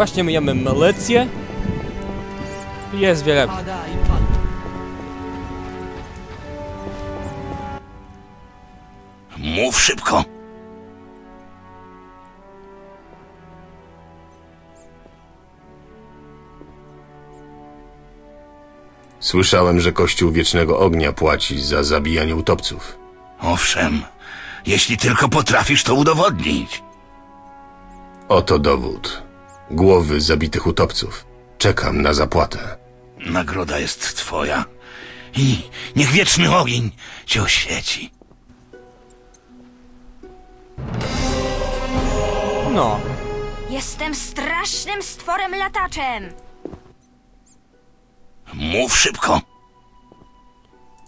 Właśnie myjemy melecję. Jest wiele. Mów szybko. Słyszałem, że Kościół Wiecznego Ognia płaci za zabijanie utopców. Owszem, jeśli tylko potrafisz to udowodnić. Oto dowód. Głowy zabitych utopców. Czekam na zapłatę. Nagroda jest twoja. I niech wieczny ogień cię oświeci. No. Jestem strasznym stworem lataczem. Mów szybko.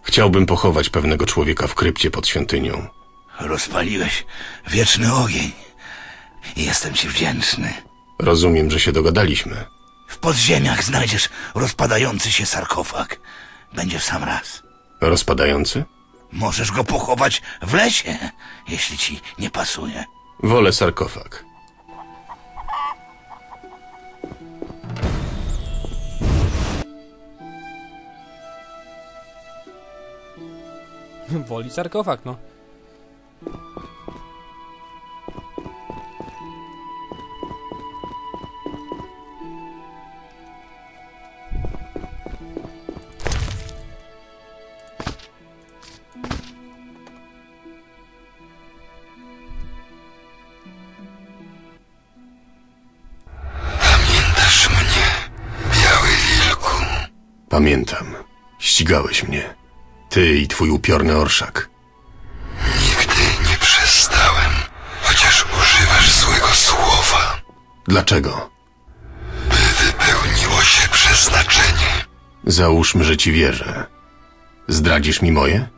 Chciałbym pochować pewnego człowieka w krypcie pod świątynią. Rozpaliłeś wieczny ogień. I jestem ci wdzięczny. Rozumiem, że się dogadaliśmy. W podziemiach znajdziesz rozpadający się sarkofag. Będzie w sam raz. Rozpadający? Możesz go pochować w lesie, jeśli ci nie pasuje. Wolę sarkofag. Woli sarkofag, no. Pamiętam. Ścigałeś mnie. Ty i twój upiorny orszak. Nigdy nie przestałem, chociaż używasz złego słowa, Dlaczego? by wypełniło się przeznaczenie. Załóżmy, że ci wierzę. Zdradzisz mi moje?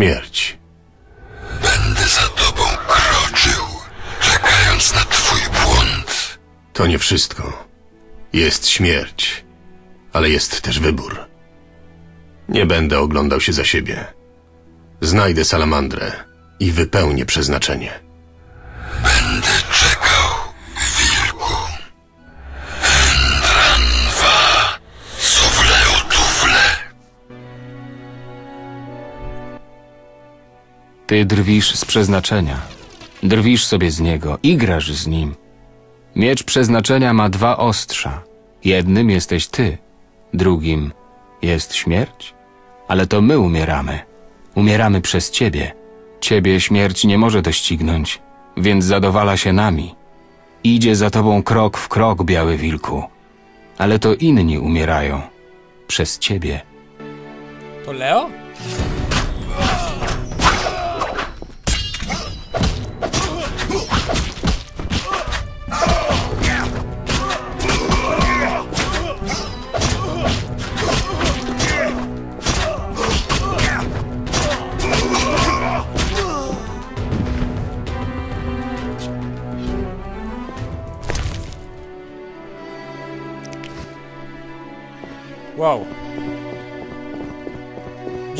Śmierć. Będę za tobą kroczył, czekając na twój błąd. To nie wszystko. Jest śmierć, ale jest też wybór. Nie będę oglądał się za siebie. Znajdę salamandrę i wypełnię przeznaczenie. Będę Ty drwisz z przeznaczenia. Drwisz sobie z niego, igrasz z nim. Miecz przeznaczenia ma dwa ostrza. Jednym jesteś ty, drugim jest śmierć. Ale to my umieramy. Umieramy przez ciebie. Ciebie śmierć nie może doścignąć, więc zadowala się nami. Idzie za tobą krok w krok, biały wilku. Ale to inni umierają. Przez ciebie. To Leo?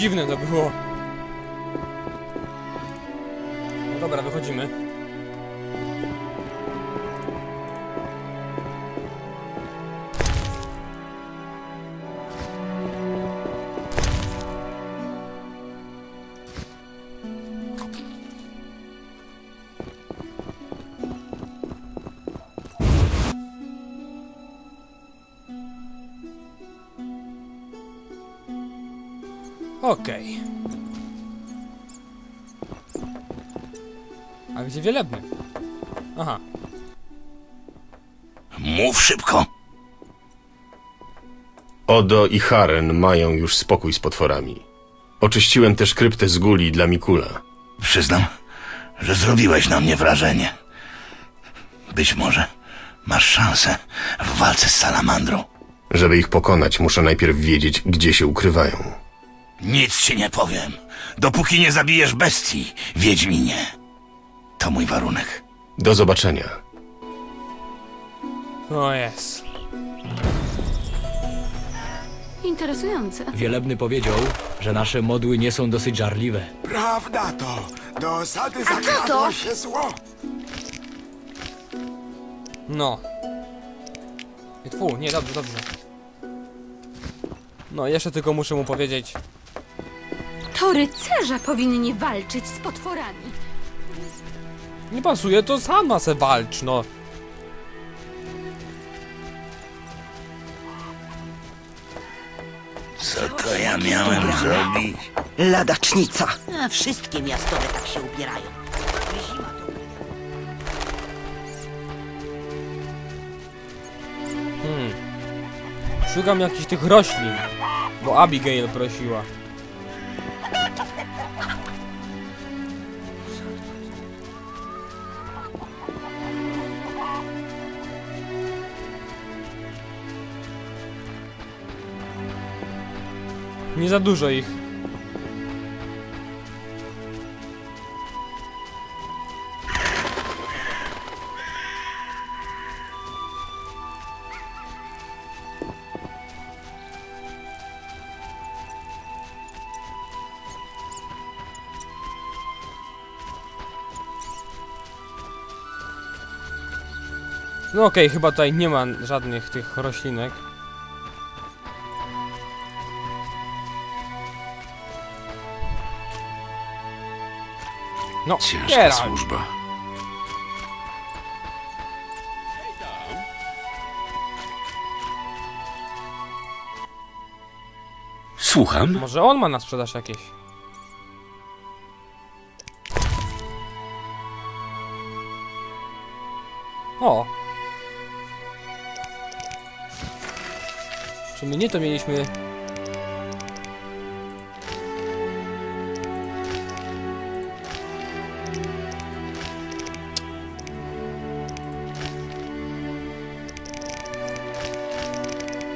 Dziwne to było. No dobra, wychodzimy. Okej. A gdzie wielebny? Aha. Mów szybko. Odo i Haren mają już spokój z potworami. Oczyściłem też kryptę z guli dla Mikula. Przyznam, że zrobiłeś na mnie wrażenie. Być może masz szansę w walce z salamandrą. Żeby ich pokonać, muszę najpierw wiedzieć, gdzie się ukrywają. Nic ci nie powiem, dopóki nie zabijesz bestii, Wiedźminie. To mój warunek. Do zobaczenia. O jest. Interesujące. Wielebny powiedział, że nasze modły nie są dosyć żarliwe. Prawda to. Do osady co to? zakradło się zło. No. Tfu, nie, dobrze, dobrze. No, jeszcze tylko muszę mu powiedzieć. To rycerze powinni walczyć z potworami. Nie pasuje, to sama se walcz, no. Co to ja miałem zrobić? Ladacznica. A wszystkie miastowe tak się ubierają. Zima to Szukam jakichś tych roślin. Bo Abigail prosiła. Nie za dużo ich. No okej, chyba tutaj nie ma żadnych tych roślinek. No, Ciężka Geralt. służba. Słucham? Może on ma na sprzedaż jakieś. O! Czy my nie to mieliśmy...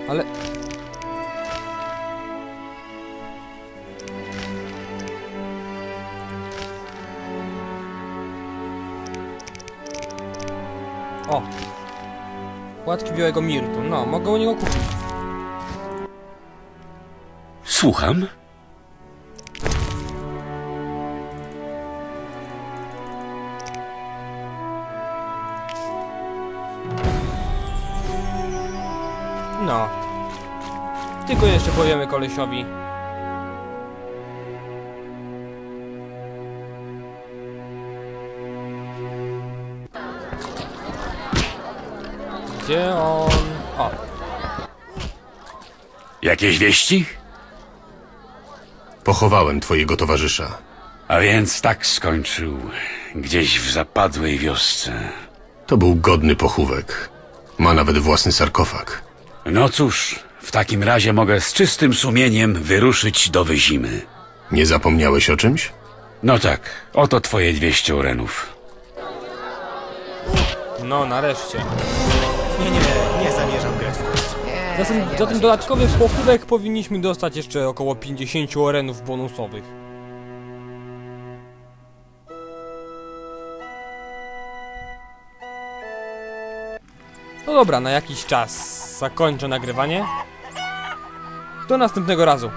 Ale... O! Płatki białego mirtu. No, mogę u niego kupić. Słucham? No. Tylko jeszcze powiemy kolesiowi. Gdzie on... O, Jakieś wieści? Pochowałem twojego towarzysza. A więc tak skończył. Gdzieś w zapadłej wiosce. To był godny pochówek. Ma nawet własny sarkofag. No cóż, w takim razie mogę z czystym sumieniem wyruszyć do Wyzimy. Nie zapomniałeś o czymś? No tak, oto twoje 200 orenów. no nareszcie. Nie, nie, nie zamierzam grać w kość. Za ten, za ten dodatkowy pochówek powinniśmy dostać jeszcze około 50 orenów bonusowych. Dobra, na jakiś czas zakończę nagrywanie. Do następnego razu.